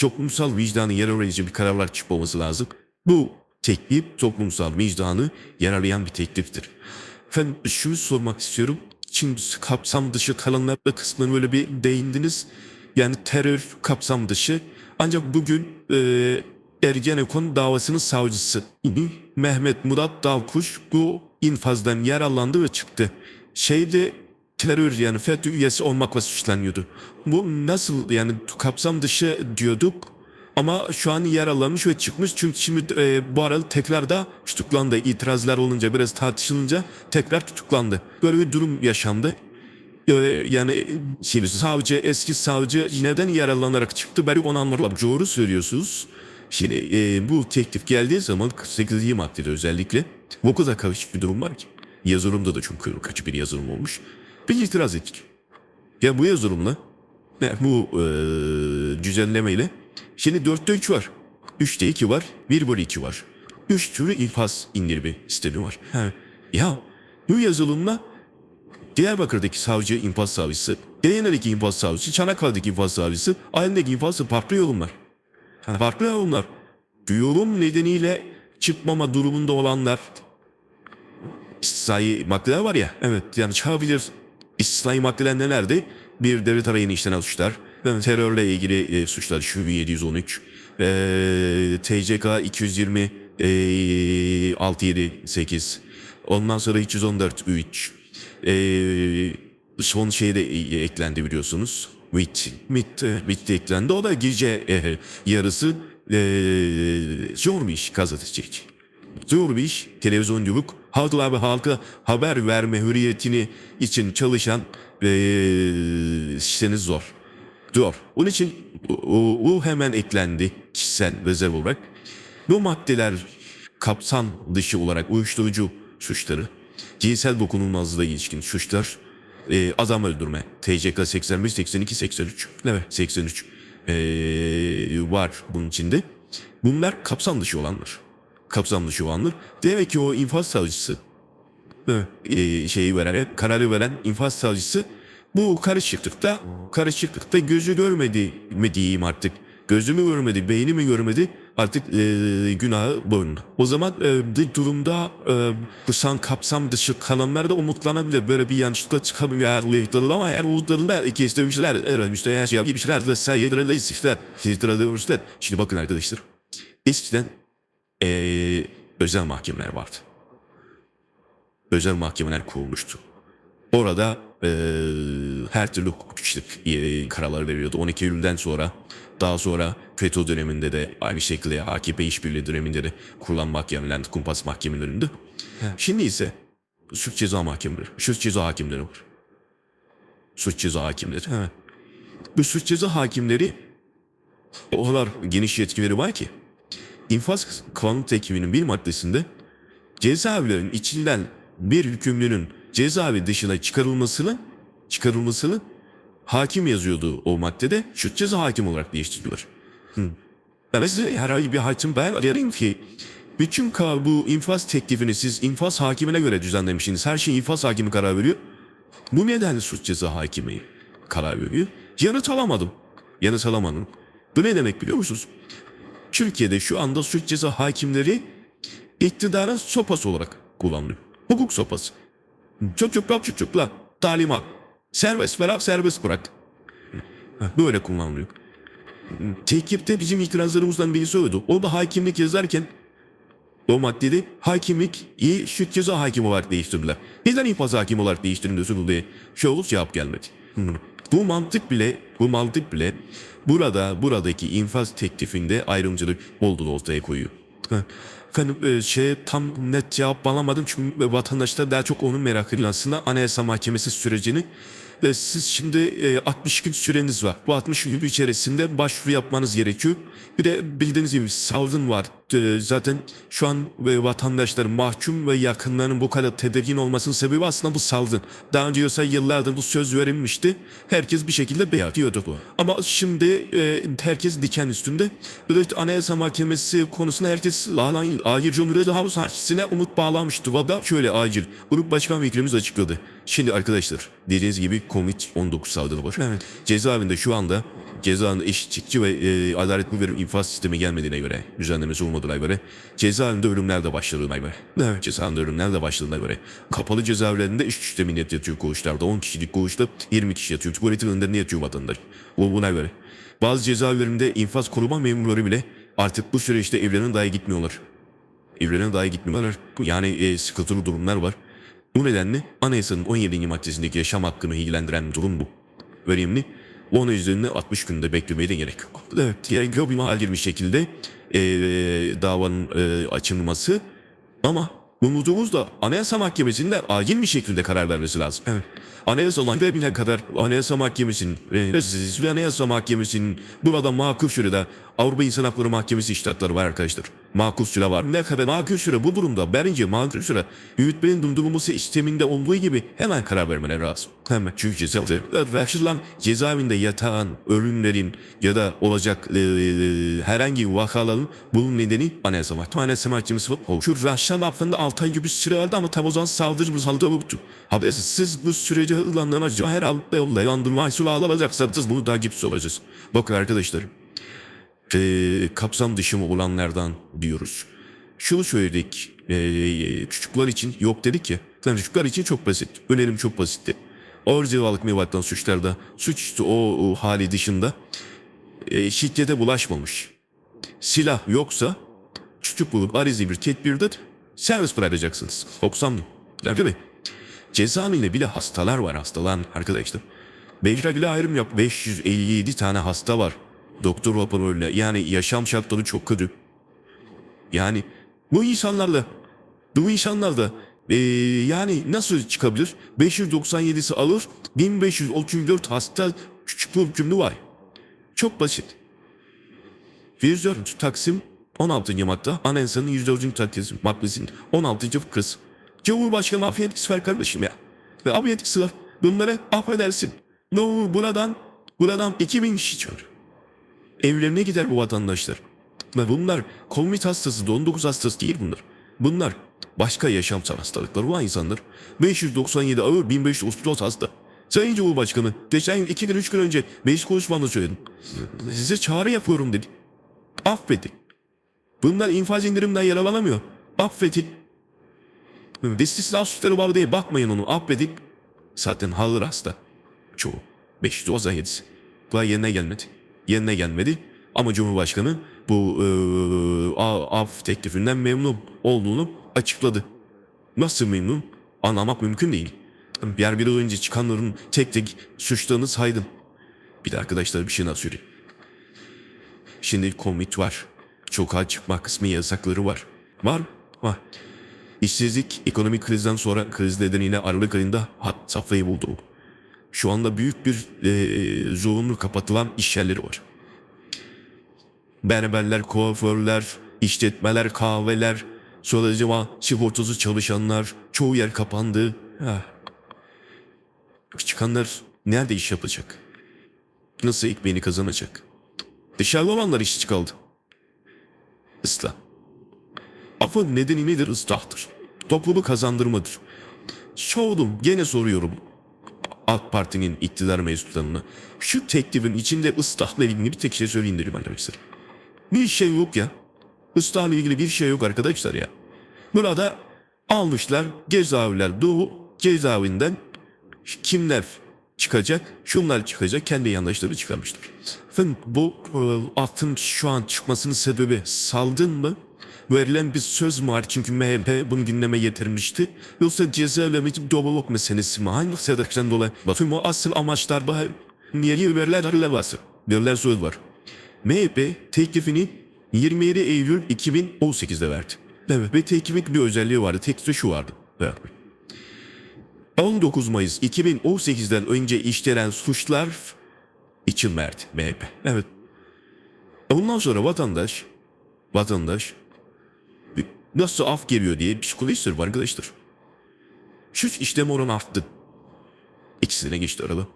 toplumsal vicdanı yararlayıcı bir kararlar çıkmaması lazım. Bu teklif toplumsal vicdanı yararlayan bir tekliftir. Efendim şunu sormak istiyorum. Şimdi kapsam dışı kalanlar kısmına böyle bir değindiniz. Yani terör kapsam dışı. Ancak bugün e, Ergenekon davasının savcısı Mehmet Murat Dalkuş bu infazdan yaralandı ve çıktı. Şeyde terör yani FETÖ üyesi olmakla suçlanıyordu. Bu nasıl yani kapsam dışı diyorduk ama şu an yaralanmış ve çıkmış çünkü şimdi e, bu arada tekrar da tutuklandı. İtirazlar olunca biraz tartışılınca tekrar tutuklandı. Böyle bir durum yaşandı. Ee, yani şimdi savcı eski savcı neden yaralanarak çıktı ben onu anlamadım. Doğru söylüyorsunuz. Şimdi e, bu teklif geldiği zaman 48. maddede özellikle o kadar karışık bir durum var ki. Yazılımda da çünkü kaçı bir yazılım olmuş. Biz itiraz ettik. Ya bu yazılımla ne, bu e, düzenlemeyle şimdi 4'te 3 var. 3'te 2 var. 1 bölü 2 var. 3 türlü infaz indirimi sistemi var. Ha, ya bu yazılımla Diyarbakır'daki savcı infaz savcısı, Ereğli'deki infaz savcısı, Çanakkale'deki infaz savcısı, Aylin'deki infaz savcısı farklı yorumlar. Yani farklı yorumlar. Yorum nedeniyle çıkmama durumunda olanlar istisnai maddeler var ya. Evet yani çıkabilir. İstisnai maddeler nelerdi? Bir devlet arayını işlenen suçlar. Terörle ilgili e, suçlar şu 713. E, TCK 220 e, 678. Ondan sonra 314 3. E, son şey de e, eklendi biliyorsunuz. WIT. WIT de eklendi. O da gece e, yarısı e, zor bir iş gazetecilik. Zor bir iş. Televizyonculuk. Halkla ve halka haber verme hürriyetini için çalışan e, işiniz zor. Zor. Onun için o, o hemen eklendi kişisel rezerv olarak. Bu maddeler kapsam dışı olarak uyuşturucu suçları, cinsel dokunulmazlığa ilişkin suçlar, e, adam öldürme, TCK 81, 82, 83, evet 83 e, var bunun içinde. Bunlar kapsam dışı olanlar. Kapsam dışı olanlar. Demek ki o infaz savcısı e, şeyi veren, kararı veren infaz savcısı bu karışıklıkta, karışıklıkta gözü görmedi mi diyeyim artık. Gözü mü görmedi, beyni mi görmedi artık e, günahı boynunda. O zaman e, durumda e, kısan kapsam dışı kalanlar da umutlanabilir. Böyle bir yanlışlıkla çıkabilir ama eğer umutlarında iki istemişler, öğrenmişler, her şey yapmışlar istemişler, yedirele Şimdi bakın arkadaşlar, eskiden e, özel mahkemeler vardı özel mahkemeler kurulmuştu. Orada eee, her türlü hukukçuluk eee, kararları veriyordu. 12 Eylül'den sonra daha sonra FETÖ döneminde de aynı şekilde AKP işbirliği döneminde de kurulan mahkemeler, kumpas mahkemelerinde. Şimdi ise suç ceza mahkemeleri, suç ceza hakimleri var. Suç ceza hakimleri. Evet. Bu suç ceza hakimleri o kadar geniş yetkileri var ki infaz kanun teklifinin bir maddesinde cezaevlerinin içinden bir hükümlünün cezaevi dışına çıkarılmasını çıkarılmasını hakim yazıyordu o maddede. Şu ceza hakim olarak değiştiriyorlar. Ben size herhangi bir hakim ben arayayım ki bütün bu infaz teklifini siz infaz hakimine göre düzenlemişsiniz. Her şey infaz hakimi karar veriyor. Bu nedenle suç ceza hakimi karar veriyor. Yanıt alamadım. Yanıt alamadım. Bu ne demek biliyor musunuz? Türkiye'de şu anda suç ceza hakimleri iktidarın sopası olarak kullanılıyor. Hukuk sopası. Çocuklar çocuklar. Talimat. Serbest bırak serbest bırak. Böyle kullanılıyor. Tekipte bizim itirazlarımızdan birisi oydu. O da hakimlik yazarken o maddede hakimlik iyi suç ceza hakimi olarak değiştirdiler. Neden infaz hakimi olarak değiştirildi diye şey olur cevap gelmedi. Bu mantık bile, bu mantık bile burada, buradaki infaz teklifinde ayrımcılık olduğunu ortaya koyuyor. Efendim e, şey tam net cevap alamadım çünkü vatandaşlar daha çok onun merak ediyor aslında Anayasa Mahkemesi sürecini. Ve siz şimdi e, 60 gün süreniz var. Bu 60 gün içerisinde başvuru yapmanız gerekiyor. Bir de bildiğiniz gibi savcın var. E, zaten şu an ve vatandaşlar mahkum ve yakınlarının bu kadar tedirgin olmasının sebebi aslında bu salgın. Daha önce ise yıllardır bu söz verilmişti. Herkes bir şekilde beğeniyordu bu. Ama şimdi e, herkes diken üstünde. Evet, Anayasa Mahkemesi konusunda herkes ağlayın. Acil Cumhuriyet Havuzası'na umut bağlamıştı. Valla şöyle acil. Grup Başkan Vekilimiz açıkladı. Şimdi arkadaşlar dediğiniz gibi Covid-19 salgını var. Evet. Cezaevinde şu anda cezaevinde eşitlikçi ve e, adaletli bir infaz sistemi gelmediğine göre, düzenlemesi olmadığına göre, cezaevinde ölümler de başladığına göre, evet. cezaevinde ölümler de başladığına göre, kapalı cezaevlerinde 3 kişi de millet yatıyor koğuşlarda, 10 kişilik koğuşta 20 kişi yatıyor. Tuvaletin önünde yatıyor vatandaş. Bu buna göre. Bazı cezaevlerinde infaz koruma memurları bile artık bu süreçte evlerine dahi gitmiyorlar. Evlerine dahi gitmiyorlar. Yani e, sıkıntılı durumlar var. Bu nedenle anayasanın 17. maddesindeki yaşam hakkını ilgilendiren durum bu. Önemli. Onun üzerine 60 günde beklemeye de gerek yok. Evet, yok bir mahal bir şekilde e, davanın e, açılması ama umudumuz da Anayasa Mahkemesi'nde acil bir şekilde karar vermesi lazım. Evet. Anayasa Mahkemesi'ne kadar Anayasa Mahkemesi'nin e, Anayasa Mahkemesi'nin burada makul sürede Avrupa İnsan Hakları Mahkemesi iştahatları var arkadaşlar. Makul var. Ne kadar makul bu durumda bence makul süre yürütmenin durdurulması sisteminde olduğu gibi hemen karar vermeleri lazım. Hemen. Çünkü cezaevinde verilen cezaevinde yatan ölümlerin ya da olacak e, e, herhangi vakaların bunun nedeni Anayasa Mahkemesi. Anayasa Mahkemesi var. Şu Raşan affında 6 ay gibi süre aldı ama tam o zaman saldırı saldırı yoktu. Abi siz bu süreci hızlandırmacı herhalde yolla yandırma isula alacaksanız bunu gipsi olacağız. Bakın arkadaşlar e, kapsam dışı mı olanlardan diyoruz. Şunu söyledik e, çocuklar için yok dedik ya. Yani çocuklar için çok basit. Önerim çok basitti. Ağır cezalık mevattan suçlarda suçüstü o, o hali dışında e, şiddete bulaşmamış. Silah yoksa çocuk bulup arizi bir tedbirde servis bırakacaksınız. 90 mı? Değil mi? Cezaevinde bile hastalar var hastalan arkadaşlar. Beyler bile ayrım yap. 557 tane hasta var. Doktor raporuyla yani yaşam şartları çok kötü. Yani bu insanlarla bu insanlarla eee yani nasıl çıkabilir? 597'si alır 1534 hasta küçük bir hükümlü var. Çok basit. 104. Taksim 16. madde Anayasanın 104. takkesi maddesinin 16. fıkrası. Cumhurbaşkanı afiyet ister kardeşim ya. Ve afiyet ister. Bunları affedersin. No, buradan, buradan 2000 kişi çıkıyor. Evlerine gider bu vatandaşlar. Ve bunlar Covid hastası, 19 hastası değil bunlar. Bunlar başka yaşamsal hastalıkları olan insanlar. 597 ağır, 1534 hasta. Sayın Cumhurbaşkanı, geçen iki gün, üç gün önce meclis konuşmamda söyledim. Size çağrı yapıyorum dedi. Affedin. Bunlar infaz indirimden yararlanamıyor. Affedin. İstisna suçları var diye bakmayın onu. Affedin. Zaten hazır hasta. Çoğu. 597'si. Daha yerine gelmedi. Yerine gelmedi. Ama Cumhurbaşkanı bu e, af teklifinden memnun olduğunu açıkladı. Nasıl memnun? Anlamak mümkün değil. Yer bir önce çıkanların tek tek suçlarını saydım. Bir de arkadaşlar bir şey nasıl söyleyeyim. Şimdi komit var. Sokağa çıkma kısmı yasakları var. Var Var. İşsizlik ekonomik krizden sonra kriz nedeniyle Aralık ayında hat safhayı buldu. Şu anda büyük bir e, zorunlu kapatılan iş yerleri var. Berberler, kuaförler, işletmeler, kahveler, sonra sigortası çalışanlar, çoğu yer kapandı. Ah. Çıkanlar nerede iş yapacak? Nasıl ekmeğini kazanacak? Dışarıda olanlar işçi kaldı. Islah. Afın nedeni nedir? Islahtır. Toplumu kazandırmadır. Sordum, gene soruyorum. AK Parti'nin iktidar mensuplarına. Şu teklifin içinde ıslahla ilgili bir tek şey söyleyin dedim arkadaşlar. Bir şey yok ya. Islahla ilgili bir şey yok arkadaşlar ya. Burada almışlar cezaevler Doğu cezaevinden kimler çıkacak? Şunlar çıkacak. Kendi yandaşları çıkarmışlar. Efendim bu e, atın şu an çıkmasının sebebi saldın mı? Verilen bir söz mü var? Çünkü MHP bunu gündeme getirmişti. Yoksa cezaevleri doğruluk meselesi mi? Hangi sebepten dolayı? Tüm o asıl amaçlar bu niye verilen arılavası? Verilen söz var. MHP teklifini 27 Eylül 2018'de verdi. Evet. Ve teklifin bir özelliği vardı. Tekste şu vardı. Evet. 19 Mayıs 2018'den önce işlenen suçlar için verdi MHP. Evet. Ondan sonra vatandaş, vatandaş nasıl af geliyor diye psikoloji var arkadaşlar. Suç işlem oranı arttı. İkisine geçti arada.